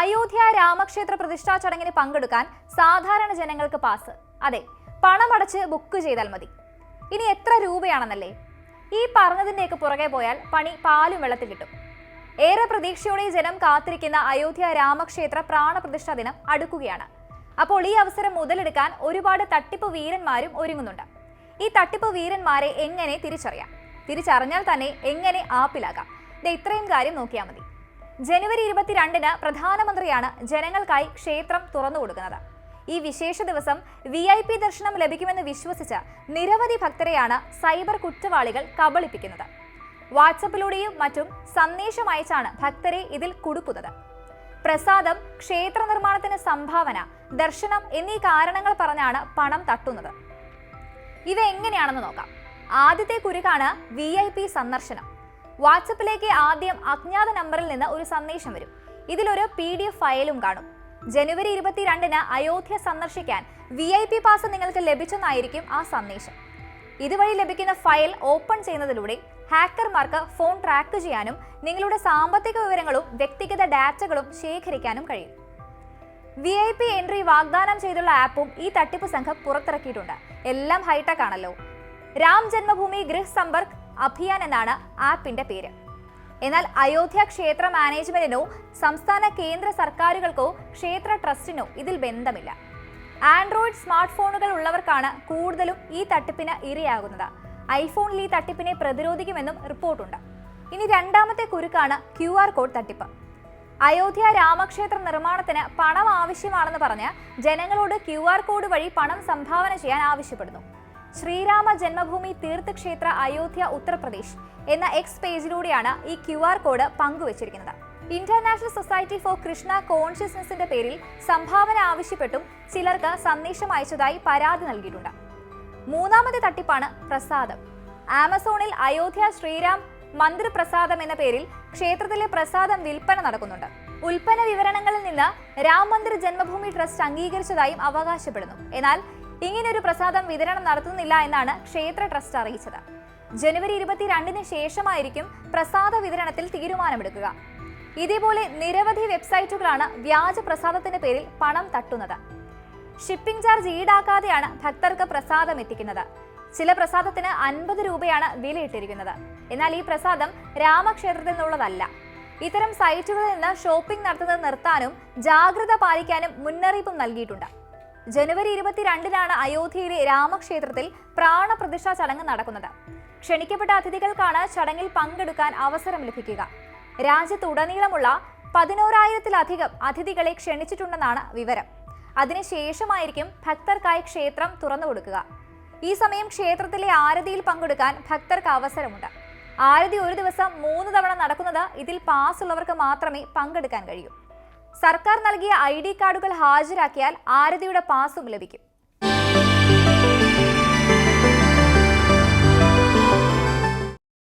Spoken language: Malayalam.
അയോധ്യ രാമക്ഷേത്ര പ്രതിഷ്ഠാ ചടങ്ങിന് പങ്കെടുക്കാൻ സാധാരണ ജനങ്ങൾക്ക് പാസ്. അതെ പണമടച്ച് ബുക്ക് ചെയ്താൽ മതി. ഇനി എത്ര രൂപയാണെന്നല്ലേ? ഈ പറഞ്ഞതിന്റെയൊക്കെ പുറകെ പോയാൽ പണി പാലും വെള്ളത്തിൽ കിട്ടും. ഏറെ പ്രതീക്ഷയോടെ ജനം കാത്തിരിക്കുന്ന അയോധ്യ രാമക്ഷേത്ര പ്രാണപ്രതിഷ്ഠാ ദിനം അടുക്കുകയാണ്. അപ്പോൾ ഈ അവസരം മുതലെടുക്കാൻ ഒരുപാട് തട്ടിപ്പ് വീരന്മാരും ഒരുങ്ങുന്നുണ്ട്. ഈ തട്ടിപ്പ് വീരന്മാരെ എങ്ങനെ തിരിച്ചറിയാം? തിരിച്ചറിഞ്ഞാൽ തന്നെ എങ്ങനെ ആപ്പിലാകാം ദേ ഇത്രയും കാര്യം നോക്കിയാൽ മതി. ജനുവരി ഇരുപത്തിരണ്ടിന് പ്രധാനമന്ത്രിയാണ് ജനങ്ങൾക്കായി ക്ഷേത്രം തുറന്നു കൊടുക്കുന്നത്. ഈ വിശേഷ ദിവസം വി ഐ പി ദർശനം ലഭിക്കുമെന്ന് വിശ്വസിച്ച് നിരവധി ഭക്തരെയാണ് സൈബർ കുറ്റവാളികൾ കബളിപ്പിക്കുന്നത്. വാട്സപ്പിലൂടെയും മറ്റും സന്ദേശം അയച്ചാണ് ഭക്തരെ ഇതിൽ കുടുക്കുന്നത്. പ്രസാദം ക്ഷേത്ര നിർമ്മാണത്തിന് സംഭാവന ദർശനം എന്നീ കാരണങ്ങൾ പറഞ്ഞാണ് പണം തട്ടുന്നത്. ഇവ എങ്ങനെയാണെന്ന് നോക്കാം. ആദ്യത്തെ കുരുക്കാണ് വി സന്ദർശനം. വാട്സപ്പിലേക്ക് ആദ്യം അജ്ഞാത നമ്പറിൽ നിന്ന് ഒരു സന്ദേശം വരും. ഇതിലൊരു പി ഡി എഫ് ഫയലും കാണും. ജനുവരി ഇരുപത്തിരണ്ടിന് അയോധ്യ സന്ദർശിക്കാൻ വി ഐ പി പാസ് നിങ്ങൾക്ക് ലഭിച്ചെന്നായിരിക്കും ആ സന്ദേശം. ഇതുവഴി ലഭിക്കുന്ന ഫയൽ ഓപ്പൺ ചെയ്യുന്നതിലൂടെ ഹാക്കർമാർക്ക് ഫോൺ ട്രാക്ക് ചെയ്യാനും നിങ്ങളുടെ സാമ്പത്തിക വിവരങ്ങളും വ്യക്തിഗത ഡാറ്റകളും ശേഖരിക്കാനും കഴിയും. വി ഐ പി എൻട്രി വാഗ്ദാനം ചെയ്തുള്ള ആപ്പും ഈ തട്ടിപ്പ് സംഘം പുറത്തിറക്കിയിട്ടുണ്ട്. എല്ലാം ഹൈടെക് ആണല്ലോ. രാം ജന്മഭൂമി ഗൃഹ് സമ്പർക്ക് അഭിയാൻ എന്നാണ് ആപ്പിന്റെ പേര്. എന്നാൽ അയോധ്യ ക്ഷേത്ര മാനേജ്മെന്റിനോ സംസ്ഥാന കേന്ദ്ര സർക്കാരുകൾക്കോ ക്ഷേത്ര ട്രസ്റ്റിനോ ഇതിൽ ബന്ധമില്ല. ആൻഡ്രോയിഡ് സ്മാർട്ട് ഫോണുകൾ ഉള്ളവർക്കാണ് കൂടുതലും ഈ തട്ടിപ്പിന് ഇരയാകുന്നത്. ഐഫോണിൽ ഈ തട്ടിപ്പിനെ പ്രതിരോധിക്കുമെന്നും റിപ്പോർട്ടുണ്ട്. ഇനി രണ്ടാമത്തെ കുരുക്കാണ് ക്യു ആർ കോഡ് തട്ടിപ്പ്. അയോധ്യ രാമക്ഷേത്ര നിർമ്മാണത്തിന് പണം ആവശ്യമാണെന്ന് പറഞ്ഞ് ജനങ്ങളോട് ക്യു ആർ കോഡ് വഴി പണം സംഭാവന ചെയ്യാൻ ആവശ്യപ്പെടുന്നു. ശ്രീരാമ ജന്മഭൂമി തീർത്ഥക്ഷേത്ര അയോധ്യ ഉത്തർപ്രദേശ് എന്ന എക്സ് പേജിലൂടെയാണ് ഈ ക്യു ആർ കോഡ് പങ്കുവച്ചിരിക്കുന്നത്. ഇന്റർനാഷണൽ സൊസൈറ്റി ഫോർ കൃഷ്ണ കോൺഷ്യസ്നസിന്റെ പേരിൽ സംഭാവന ആവശ്യപ്പെട്ടും ചിലർക്ക് സന്ദേശം അയച്ചതായി പരാതി നൽകിയിട്ടുണ്ട്. മൂന്നാമത്തെ തട്ടിപ്പാണ് പ്രസാദം. ആമസോണിൽ അയോധ്യ ശ്രീരാം മന്ദിർ പ്രസാദം എന്ന പേരിൽ ക്ഷേത്രത്തിലെ പ്രസാദം വിൽപ്പന നടക്കുന്നുണ്ട്. ഉൽപ്പന്ന വിവരണങ്ങളിൽ നിന്ന് രാം മന്ദിർ ജന്മഭൂമി ട്രസ്റ്റ് അംഗീകരിച്ചതായും അവകാശപ്പെടുന്നു. എന്നാൽ ഇങ്ങനൊരു പ്രസാദം വിതരണം നടത്തുന്നില്ല എന്നാണ് ക്ഷേത്ര ട്രസ്റ്റ് അറിയിച്ചത്. ജനുവരി ഇരുപത്തിരണ്ടിന് ശേഷമായിരിക്കും പ്രസാദ വിതരണത്തിൽ തീരുമാനമെടുക്കുക. ഇതേപോലെ നിരവധി വെബ്സൈറ്റുകളാണ് വ്യാജ പ്രസാദത്തിന്റെ പേരിൽ പണം തട്ടുന്നത്. ഷിപ്പിംഗ് ചാർജ് ഈടാക്കാതെയാണ് ഭക്തർക്ക് പ്രസാദം എത്തിക്കുന്നത്. ചില പ്രസാദത്തിന് അൻപത് രൂപയാണ് വിലയിട്ടിരിക്കുന്നത്. എന്നാൽ ഈ പ്രസാദം രാമക്ഷേത്രത്തിൽ നിന്നുള്ളതല്ല. ഇത്തരം സൈറ്റുകളിൽ നിന്ന് ഷോപ്പിംഗ് നടത്തുന്നത് നിർത്താനും ജാഗ്രത പാലിക്കാനും മുന്നറിയിപ്പും നൽകിയിട്ടുണ്ട്. ജനുവരി ഇരുപത്തിരണ്ടിനാണ് അയോധ്യയിലെ രാമക്ഷേത്രത്തിൽ പ്രാണപ്രതിഷ്ഠാ ചടങ്ങ് നടക്കുന്നത്. ക്ഷണിക്കപ്പെട്ട അതിഥികൾക്കാണ് ചടങ്ങിൽ പങ്കെടുക്കാൻ അവസരം ലഭിക്കുക. രാജ്യത്തുടനീളമുള്ള പതിനോരായിരത്തിലധികം അതിഥികളെ ക്ഷണിച്ചിട്ടുണ്ടെന്നാണ് വിവരം. അതിനുശേഷമായിരിക്കും ഭക്തർക്കായി ക്ഷേത്രം തുറന്നു കൊടുക്കുക ഈ സമയം ക്ഷേത്രത്തിലെ ആരതിയിൽ പങ്കെടുക്കാൻ ഭക്തർക്ക് അവസരമുണ്ട്. ആരതി ഒരു ദിവസം മൂന്ന് തവണ നടക്കുന്നത് ഇതിൽ പാസ് ഉള്ളവർക്ക് മാത്രമേ പങ്കെടുക്കാൻ കഴിയൂ. സർക്കാർ നൽകിയ ഐ ഡി കാർഡുകൾ ഹാജരാക്കിയാൽ ആരതിയുടെ പാസും ലഭിക്കും.